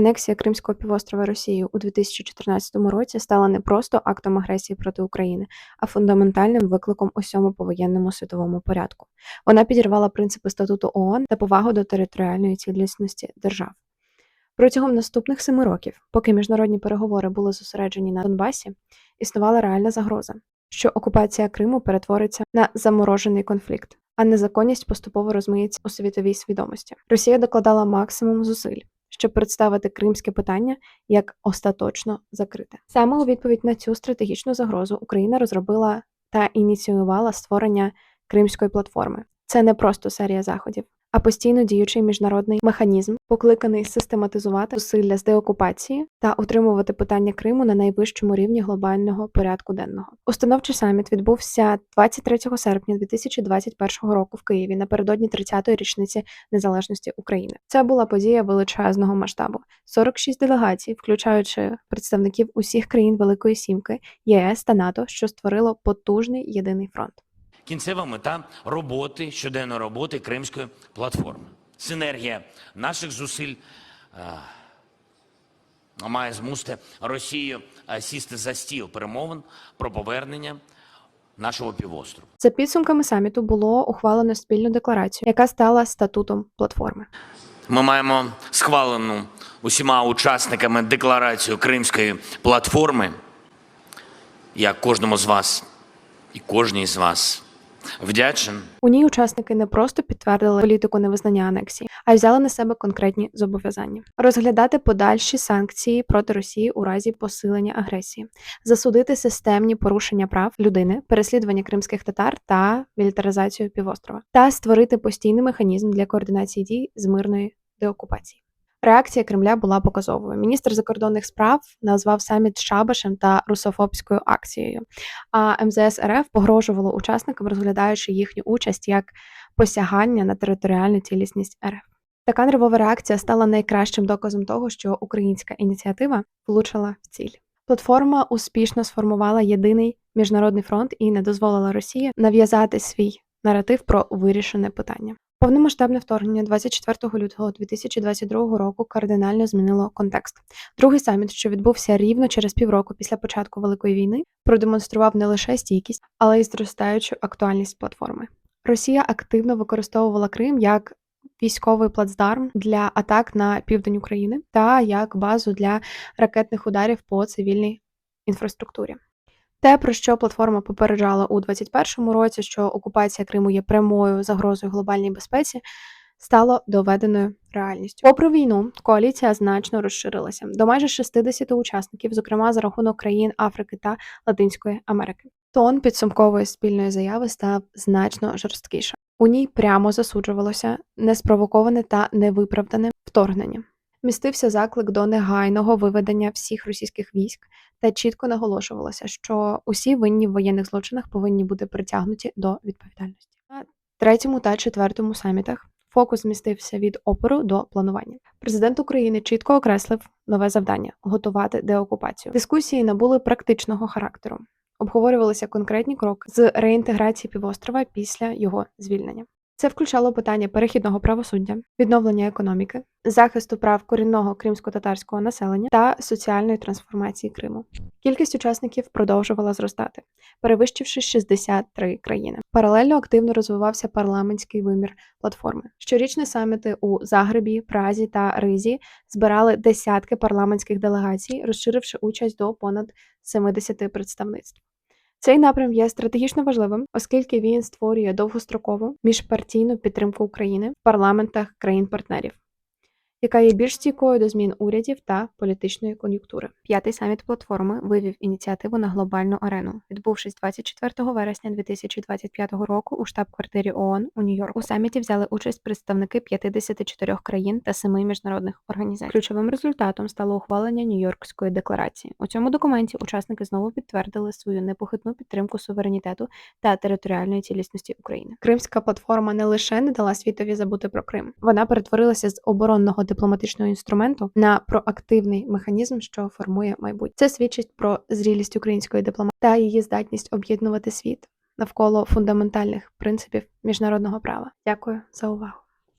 Анексія Кримського півострова Росією у 2014 році стала не просто актом агресії проти України, а фундаментальним викликом усьому повоєнному світовому порядку. Вона підірвала принципи статуту ООН та повагу до територіальної цілісності держав. Протягом наступних семи років, поки міжнародні переговори були зосереджені на Донбасі, існувала реальна загроза, що окупація Криму перетвориться на заморожений конфлікт, а незаконність поступово розмиється у світовій свідомості. Росія докладала максимум зусиль, щоб представити кримське питання як остаточно закрите. Саме у відповідь на цю стратегічну загрозу Україна розробила та ініціювала створення Кримської платформи. Це не просто серія заходів, а постійно діючий міжнародний механізм, покликаний систематизувати зусилля з деокупації та утримувати питання Криму на найвищому рівні глобального порядку денного. Установчий саміт відбувся 23 серпня 2021 року в Києві напередодні 30-ї річниці незалежності України. Це була подія величезного масштабу: 46 делегацій, включаючи представників усіх країн Великої Сімки, ЄС та НАТО, що створило потужний єдиний фронт. Кінцева мета роботи, щоденної роботи Кримської платформи. Синергія наших зусиль е, має змусити Росію е, сісти за стіл перемовин про повернення нашого півострову. За підсумками саміту було ухвалено спільну декларацію, яка стала статутом платформи. Ми маємо схвалену усіма учасниками декларацію Кримської платформи. Я кожному з вас і кожній з вас вдячен. У ній учасники не просто підтвердили політику невизнання анексії, а й взяли на себе конкретні зобов'язання. Розглядати подальші санкції проти Росії у разі посилення агресії, засудити системні порушення прав людини, переслідування кримських татар та мілітаризацію півострова, та створити постійний механізм для координації дій з мирної деокупації. Реакція Кремля була показовою. Міністр закордонних справ назвав саміт шабашем та русофобською акцією. А МЗС РФ погрожувало учасникам, розглядаючи їхню участь як посягання на територіальну цілісність РФ. Така нервова реакція стала найкращим доказом того, що українська ініціатива влучила в ціль. Платформа успішно сформувала єдиний міжнародний фронт і не дозволила Росії нав'язати свій наратив про вирішене питання. Повномасштабне вторгнення 24 лютого 2022 року кардинально змінило контекст. Другий саміт, що відбувся рівно через півроку після початку Великої війни, продемонстрував не лише стійкість, але й зростаючу актуальність платформи. Росія активно використовувала Крим як військовий плацдарм для атак на південь України та як базу для ракетних ударів по цивільній інфраструктурі. Те, про що платформа попереджала у 2021 році, що окупація Криму є прямою загрозою глобальній безпеці, стало доведеною реальністю. Попри війну, коаліція значно розширилася до майже 60 учасників, зокрема за рахунок країн Африки та Латинської Америки. Тон підсумкової спільної заяви став значно жорсткішим. У ній прямо засуджувалося неспровоковане та невиправдане вторгнення. Містився заклик до негайного виведення всіх російських військ, та чітко наголошувалося, що усі винні в воєнних злочинах повинні бути притягнуті до відповідальності. На третьому та четвертому самітах фокус змістився від опору до планування. Президент України чітко окреслив нове завдання готувати деокупацію. Дискусії набули практичного характеру. Обговорювалися конкретні кроки з реінтеграції півострова після його звільнення. Це включало питання перехідного правосуддя, відновлення економіки, захисту прав корінного кримсько-татарського населення та соціальної трансформації Криму. Кількість учасників продовжувала зростати, перевищивши 63 країни. Паралельно активно розвивався парламентський вимір платформи. Щорічні саміти у Загребі, Празі та Ризі збирали десятки парламентських делегацій, розширивши участь до понад 70 представництв. Цей напрям є стратегічно важливим, оскільки він створює довгострокову міжпартійну підтримку України в парламентах країн-партнерів, яка є більш стійкою до змін урядів та політичної кон'юнктури. П'ятий саміт платформи вивів ініціативу на глобальну арену, відбувшись 24 вересня 2025 року у штаб-квартирі ООН у Нью-Йорку. У саміті взяли участь представники 54 країн та 7 міжнародних організацій. Ключовим результатом стало ухвалення Нью-Йоркської декларації. У цьому документі учасники знову підтвердили свою непохитну підтримку суверенітету та територіальної цілісності України. Кримська платформа не лише не дала світові забути про Крим, вона перетворилася з оборонного дипломатичного інструменту на проактивний механізм, що формує майбутнє. Це свідчить про зрілість української дипломатії та її здатність об'єднувати світ навколо фундаментальних принципів міжнародного права. Дякую за увагу.